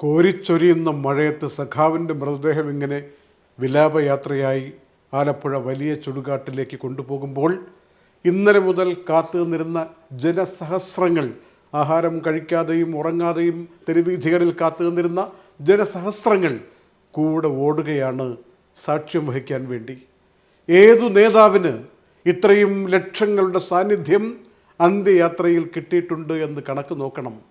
കോരിച്ചൊരിയുന്ന മഴയത്ത് സഖാവിന്റെ മൃതദേഹം ഇങ്ങനെ വിലാപയാത്രയായി ആലപ്പുഴ വലിയ ചുടുകാട്ടിലേക്ക് കൊണ്ടുപോകുമ്പോൾ ഇന്നലെ മുതൽ കാത്തു നിന്നിരുന്ന ജനസഹസ്രങ്ങൾ ആഹാരം കഴിക്കാതെയും ഉറങ്ങാതെയും തെരുവീഥികളിൽ കാത്തു നിന്നിരുന്ന ജനസഹസ്രങ്ങൾ കൂടെ ഓടുകയാണ് സാക്ഷ്യം വഹിക്കാൻ വേണ്ടി. ഏതു നേതാവിന് ഇത്രയും ലക്ഷങ്ങളുടെ സാന്നിധ്യം അന്ത്യയാത്രയിൽ കിട്ടിയിട്ടുണ്ട് എന്ന് കണക്ക് നോക്കണം.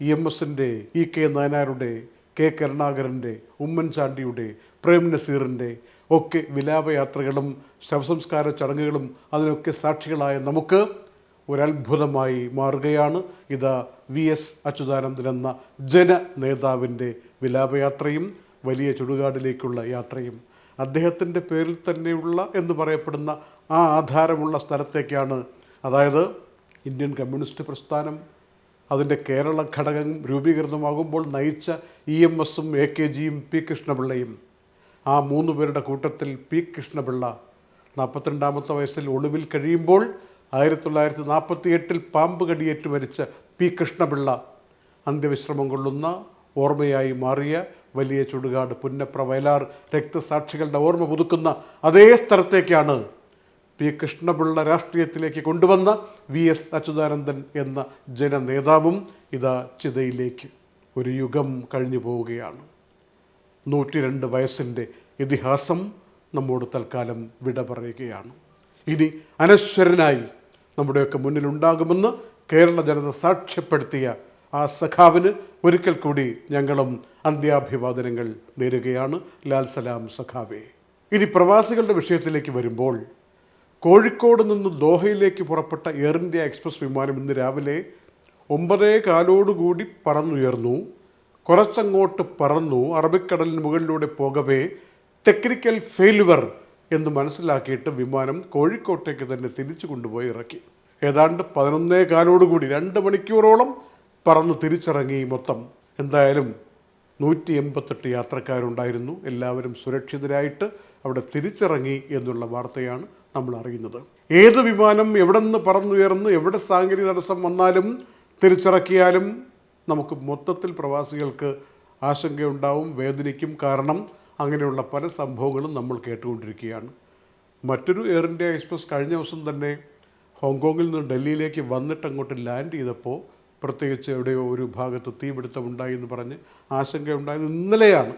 ഇ എം എസിന്റെ ഇ കെ നായനാരുടെ കെ കരുണാകരന്റെ ഉമ്മൻചാണ്ടിയുടെ പ്രേം നസീറിന്റെ ഒക്കെ വിലാപയാത്രകളും ശവസംസ്കാര ചടങ്ങുകളും അതിനൊക്കെ സാക്ഷികളായ നമുക്ക് ഒരത്ഭുതമായി മാറുകയാണ്. ഇതാ വി എസ് അച്യുതാനന്ദൻ എന്ന ജന നേതാവിന്റെ വിലാപയാത്രയും വലിയ ചുടുകാടിലേക്കുള്ള യാത്രയും. അദ്ദേഹത്തിന്റെ പേരിൽ തന്നെയുള്ള എന്ന് പറയപ്പെടുന്ന ആ ആധാരമുള്ള സ്ഥലത്തേക്കാണ്. അതായത് ഇന്ത്യൻ കമ്മ്യൂണിസ്റ്റ് പ്രസ്ഥാനം അതിന്റെ കേരള ഘടകം രൂപീകൃതമാകുമ്പോൾ നയിച്ച ഇ എം എസും എ കെ ജിയും പി കൃഷ്ണപിള്ളയും. ആ മൂന്ന് പേരുടെ കൂട്ടത്തിൽ പി കൃഷ്ണപിള്ള നാൽപ്പത്തിരണ്ടാമത്തെ വയസ്സിൽ ഒളിവിൽ കഴിയുമ്പോൾ ആയിരത്തി തൊള്ളായിരത്തി നാൽപ്പത്തി എട്ടിൽ പാമ്പ് കടിയേറ്റ് മരിച്ച പി കൃഷ്ണപിള്ള അന്ത്യവിശ്രമം കൊള്ളുന്ന ഓർമ്മയായി മാറിയ വലിയ ചുടുകാട് പുന്നപ്ര വയലാർ രക്തസാക്ഷികളുടെ ഓർമ്മ പുതുക്കുന്ന അതേ സ്ഥലത്തേക്കാണ് പി കൃഷ്ണപിള്ള രാഷ്ട്രീയത്തിലേക്ക് കൊണ്ടുവന്ന വി എസ് അച്യുതാനന്ദൻ എന്ന ജനനേതാവും ഇതാ ചിതയിലേക്ക് ഒരു യുഗം കഴിഞ്ഞു പോവുകയാണ്. നൂറ്റി രണ്ട് വയസ്സിന്റെ ഇതിഹാസം നമ്മോട് തൽക്കാലം വിട പറയുകയാണ്. ഇനി അനശ്വരനായി നമ്മുടെയൊക്കെ മുന്നിലുണ്ടാകുമെന്ന് കേരള ജനത സാക്ഷ്യപ്പെടുത്തിയ ആ സഖാവിന് ഒരിക്കൽ കൂടി ഞങ്ങളും അന്ത്യാഭിവാദനങ്ങൾ നേരുകയാണ്. ലാൽ സലാം സഖാവേ. ഇനി പ്രവാസികളുടെ വിഷയത്തിലേക്ക് വരുമ്പോൾ കോഴിക്കോട് നിന്ന് ദോഹയിലേക്ക് പുറപ്പെട്ട എയർ ഇന്ത്യ എക്സ്പ്രസ് വിമാനം ഇന്ന് രാവിലെ ഒമ്പതേ കാലോടുകൂടി പറന്നുയർന്നു. കുറച്ചങ്ങോട്ട് പറന്നു. അറബിക്കടലിന് മുകളിലൂടെ പോകവേ ടെക്നിക്കൽ ഫെയിലുവർ എന്ന് മനസ്സിലാക്കിയിട്ട് വിമാനം കോഴിക്കോട്ടേക്ക് തന്നെ തിരിച്ചു കൊണ്ടുപോയി ഇറക്കി. ഏതാണ്ട് പതിനൊന്നേ കാലോടുകൂടി രണ്ട് മണിക്കൂറോളം പറന്ന് തിരിച്ചിറങ്ങി മൊത്തം. എന്തായാലും നൂറ്റി എൺപത്തെട്ട് യാത്രക്കാരുണ്ടായിരുന്നു. എല്ലാവരും സുരക്ഷിതരായിട്ട് അവിടെ തിരിച്ചിറങ്ങി എന്നുള്ള വാർത്തയാണ് നമ്മൾ അറിയുന്നത്. ഏത് വിമാനം എവിടെ നിന്ന് പറന്നുയർന്ന് എവിടെ സാങ്കേതിക തടസ്സം വന്നാലും തിരിച്ചിറക്കിയാലും നമുക്ക് മൊത്തത്തിൽ പ്രവാസികൾക്ക് ആശങ്കയുണ്ടാവും വേദനിക്കും കാരണം. അങ്ങനെയുള്ള പല സംഭവങ്ങളും നമ്മൾ കേട്ടുകൊണ്ടിരിക്കുകയാണ്. മറ്റൊരു എയർ ഇന്ത്യ എക്സ്പ്രസ് കഴിഞ്ഞ ദിവസം തന്നെ ഹോങ്കോങ്ങിൽ നിന്ന് ഡൽഹിയിലേക്ക് വന്നിട്ട് അങ്ങോട്ട് ലാൻഡ് ചെയ്തപ്പോൾ പ്രത്യേകിച്ച് എവിടെയോ ഒരു ഭാഗത്ത് തീപിടുത്തമുണ്ടായി എന്ന് പറഞ്ഞ് ആശങ്കയുണ്ടായത് ഇന്നലെയാണ്.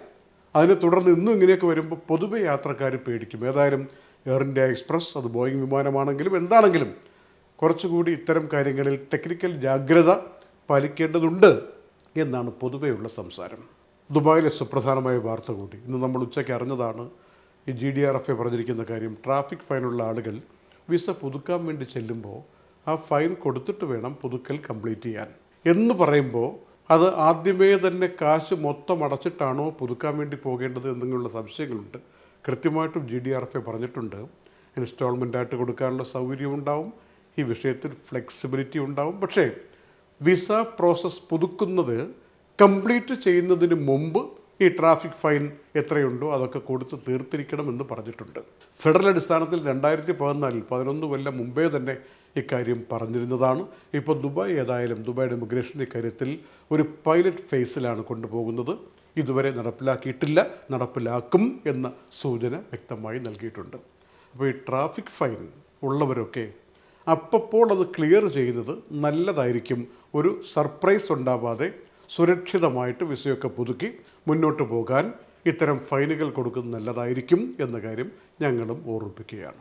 അതിനെ തുടർന്ന് ഇന്നും ഇങ്ങനെയൊക്കെ വരുമ്പോൾ പൊതുവെ യാത്രക്കാർ പേടിക്കും. ഏതായാലും എയർ ഇന്ത്യ എക്സ്പ്രസ് അത് ബോയിങ് വിമാനമാണെങ്കിലും എന്താണെങ്കിലും കുറച്ചുകൂടി ഇത്തരം കാര്യങ്ങളിൽ ടെക്നിക്കൽ ജാഗ്രത പാലിക്കേണ്ടതുണ്ട് എന്നാണ് പൊതുവെയുള്ള സംസാരം. ദുബായിലെ സുപ്രധാനമായ വാർത്ത കൂടി. ഇന്ന് നമ്മൾ ഉച്ചയ്ക്ക് അറിഞ്ഞതാണ് ഈ G D R F A പറഞ്ഞിരിക്കുന്ന കാര്യം. ട്രാഫിക് ഫൈനുള്ള ആളുകൾ വിസ പുതുക്കാൻ വേണ്ടി ചെല്ലുമ്പോൾ ആ ഫൈൻ കൊടുത്തിട്ട് വേണം പുതുക്കൽ കംപ്ലീറ്റ് ചെയ്യാൻ. എന്ന് പറയുമ്പോൾ അത് ആദ്യമേ തന്നെ കാശ് മൊത്തം അടച്ചിട്ടാണോ പുതുക്കാൻ വേണ്ടി പോകേണ്ടത് എന്നുള്ള സംശയങ്ങളുണ്ട്. കൃത്യമായിട്ടും G D R F A പറഞ്ഞിട്ടുണ്ട്. ഇൻസ്റ്റാൾമെന്റ് ആയിട്ട് കൊടുക്കാനുള്ള സൗകര്യം ഉണ്ടാവും ഈ വിഷയത്തിൽ ഫ്ലെക്സിബിലിറ്റി ഉണ്ടാവും. പക്ഷേ വിസ പ്രോസസ്സ് പുതുക്കുന്നത് കംപ്ലീറ്റ് ചെയ്യുന്നതിന് മുമ്പ് ഈ ട്രാഫിക് ഫൈൻ എത്രയുണ്ടോ അതൊക്കെ കൊടുത്ത് തീർത്തിരിക്കണമെന്ന് പറഞ്ഞിട്ടുണ്ട്. ഫെഡറൽ അടിസ്ഥാനത്തിൽ രണ്ടായിരത്തി പതിനാലിൽ പതിനൊന്ന് കൊല്ലം മുമ്പേ തന്നെ ഇക്കാര്യം പറഞ്ഞിരുന്നതാണ്. ഇപ്പോൾ ദുബായ് ഏതായാലും ദുബായുടെ ഇമിഗ്രേഷൻ ഇക്കാര്യത്തിൽ ഒരു പൈലറ്റ് ഫേസിലാണ് കൊണ്ടുപോകുന്നത്. ഇതുവരെ നടപ്പിലാക്കിയിട്ടില്ല നടപ്പിലാക്കും എന്ന സൂചന വ്യക്തമായി നൽകിയിട്ടുണ്ട്. അപ്പോൾ ഈ ട്രാഫിക് ഫൈൻ ഉള്ളവരൊക്കെ അപ്പോൾ അത് ക്ലിയർ ചെയ്യുന്നത് നല്ലതായിരിക്കും. ഒരു സർപ്രൈസ് ഉണ്ടാവാതെ സുരക്ഷിതമായിട്ട് വിസയൊക്കെ പുതുക്കി മുന്നോട്ട് പോകാൻ ഇത്തരം ഫൈനുകൾ കൊടുക്കുന്നത് നല്ലതായിരിക്കും എന്ന കാര്യം ഞങ്ങളും ഓർമ്മിപ്പിക്കുകയാണ്.